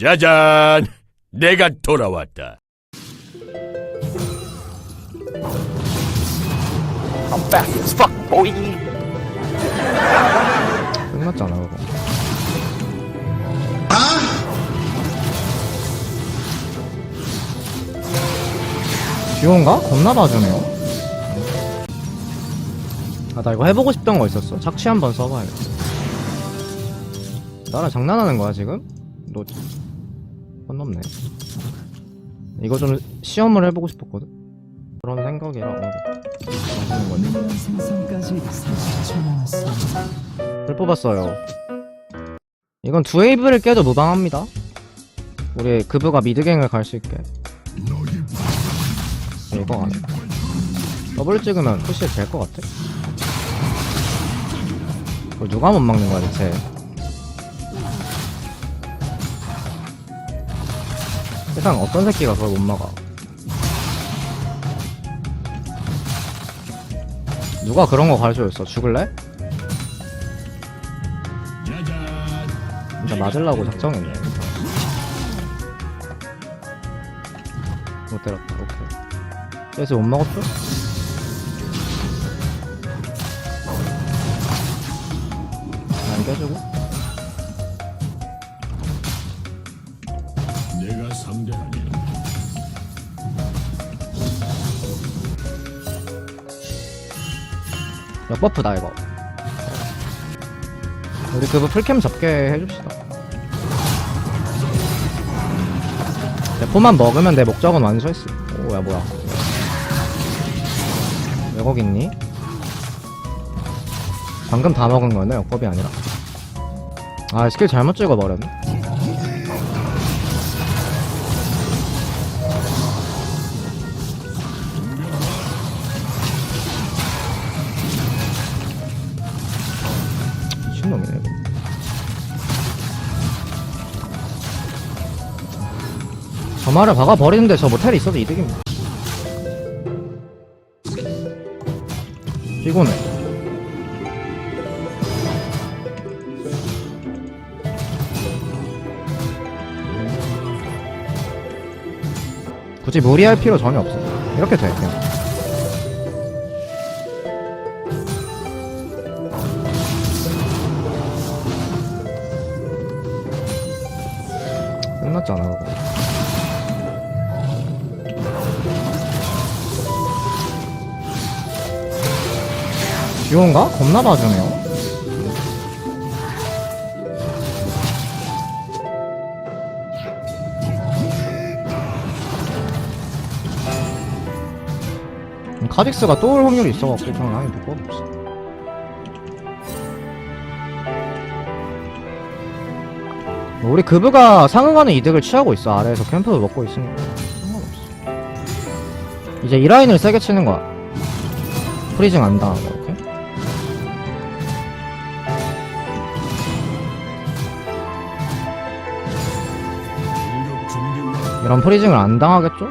짜잔! 내가 돌아왔다. I'm back as fuck, boy. 끝났잖아 그거 듀오인가? 겁나 봐주네요 아 나 이거 해보고 싶던 거 있었어 착취 한번 써봐야겠다 나랑 장난하는 거야 지금? 너... 선 넘네 이거 좀 시험을 해보고 싶었거든 그런 생각이라 오늘 하는 거지 미니언 생성까지 30초 남았습니다. 를 뽑았어요. 이건 두 웨이브를 깨도 무방합니다. 우리 그부가 미드갱을 갈 수 있게. 이거 안 해. 더블 찍으면 푸시 될것 같아. 그걸 누가 못 막는 거야 대체. 세상 어떤 새끼가 그걸 못 막아. 누가 그런 거 가르쳐줬어? 죽을래? 진짜 맞으려고 작정했네. 못 때렸다. 오케이. 그래서 못 먹었죠? 안 깨주고. 역버프다 이거. 우리 그거 풀캠 잡게 해줍시다. 대포만 먹으면 내 목적은 완수했어. 오야 뭐야. 왜 거기 있니? 방금 다 먹은 거였네 역법이 아니라. 아 스킬 잘못 찍어버렸네. 저 말을 박아버리는데 저 모텔이 있어도 이득입니다. 피곤해. 굳이 무리할 필요 전혀 없어. 이렇게 돼 그냥. 끝났잖아 그거 듀오인가? 겁나 봐주네요. 음, 카직스가 또 올 확률이 있어갖고 그냥 라인 볼거 없어 뭐 우리 그브가 상응하는 이득을 취하고 있어. 아래에서 캠프도 먹고 있으니까. 상관없어. 이제 이 라인을 세게 치는 거야. 프리징 안 당하고 이런 프리징을 안 당하겠죠?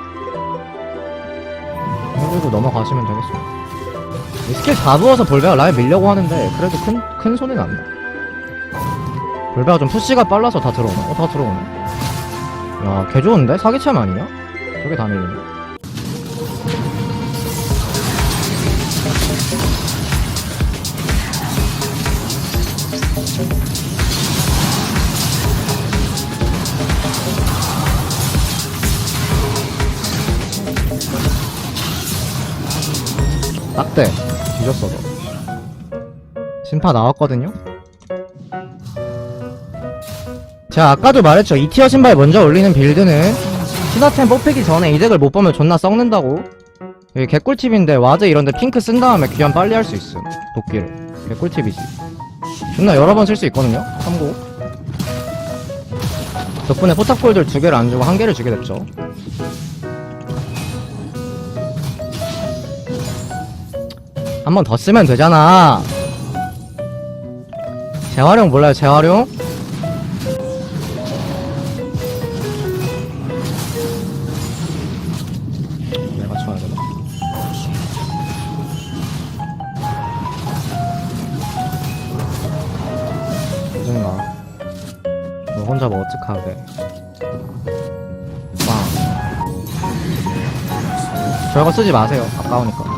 해주고 넘어가시면 되겠습니다 이 스킬 다 부어서 볼베가 라인 밀려고 하는데 그래도 큰, 큰 손이 난다 볼베가 좀 푸시가 빨라서 다 들어오네 어다 들어오네 야 개 좋은데? 사기챔 아니냐? 저게 다 밀리네 딱대. 뒤졌어 너 심파 나왔거든요? 제가 아까도 말했죠. 2티어 신발 먼저 올리는 빌드는 시나템 뽑히기 전에 이득을 못 보면 존나 썩는다고. 이게 개꿀팁인데 와드 이런데 핑크 쓴 다음에 귀환 빨리 할 수 있음. 도끼를. 개꿀팁이지. 존나 여러 번 쓸 수 있거든요? 참고. 덕분에 포탑골들 두 개를 안 주고 한 개를 주게 됐죠 한 번 더 쓰면 되잖아. 재활용 몰라요 재활용? 내가 쳐야 되나? 짜증나. 너 혼자 뭐 어떡하게? 빵 저거 쓰지 마세요. 아까우니까.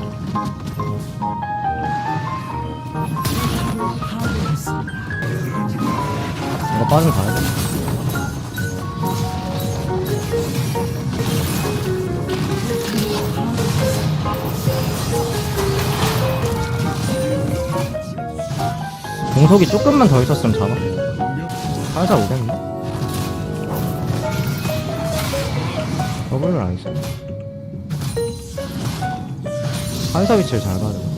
이거 빠지면 가야 돼. 공속이 조금만 더 있었으면 잡아. 살살 오겠네. 더블을 안 써. 한사 위치를 잘 봐야 돼.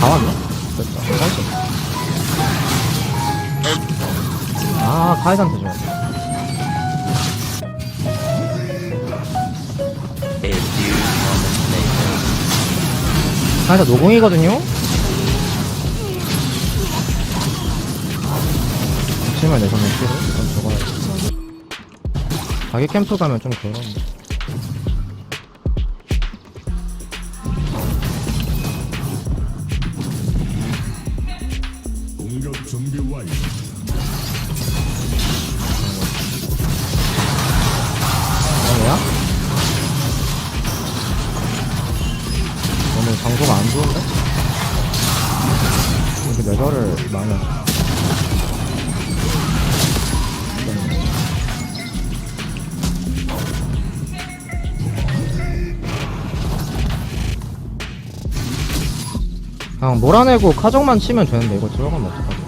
다 왔네? 됐다. 살수 아, 카이산테 줘야 돼. 카이사 노공이거든요? 치면 내 손을 치고, 이건 죽어야지. 자기 캠프 가면 좀 그런데. 하네. 그냥 몰아내고 카정만 치면 되는데 이거 들어가면 어떡하지?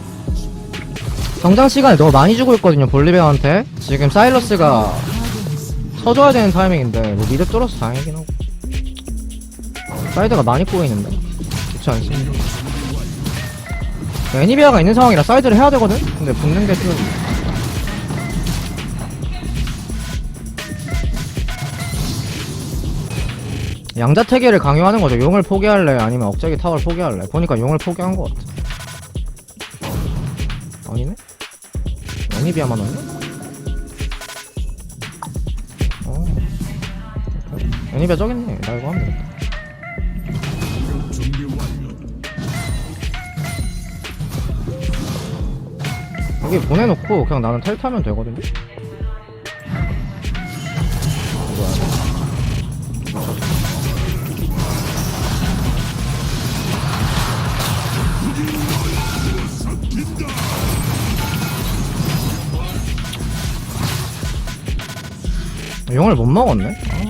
성장 시간을 너무 많이 주고 있거든요 볼리베어한테 지금 사일러스가 쳐줘야 되는 타이밍인데 뭐 미드 뚫어서 다행이긴 하고 사이드가 많이 꼬이는데 좋지 않습니다 애니비아가 있는 상황이라 사이드를 해야 되거든? 근데 붙는 게 좀 양자태계를 강요하는 거죠 용을 포기할래 아니면 억제기 타워를 포기할래 보니까 용을 포기한 것 같아 아니네? 애니비아만 왔네? 어. 애니비아 저기 있네. 나 이거 하면 되겠다. 여기 보내놓고 그냥 나는 텔 타면 되거든요? 용을 못 먹었네? 아.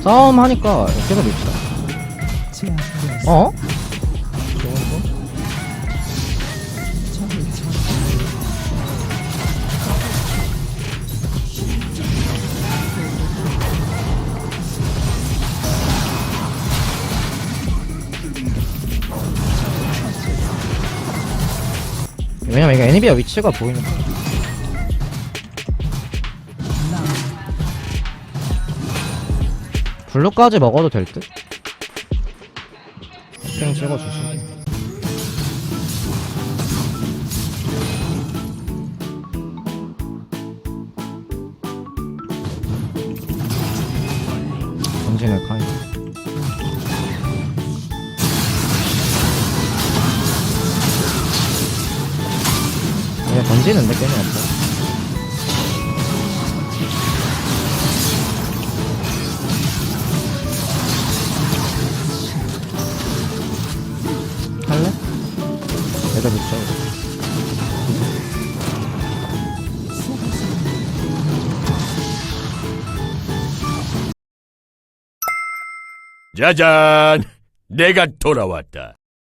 싸움 하니까 계속 밉시다. 어? 왜냐면 이게 애니비아 위치가 보이니까. 블루까지 먹어도 될 듯? 땡 찍어주시고. 전진을 카이. 그냥 던지는데 게임이 없어. 할래? 애들 붙여. 짜잔! 내가 돌아왔다.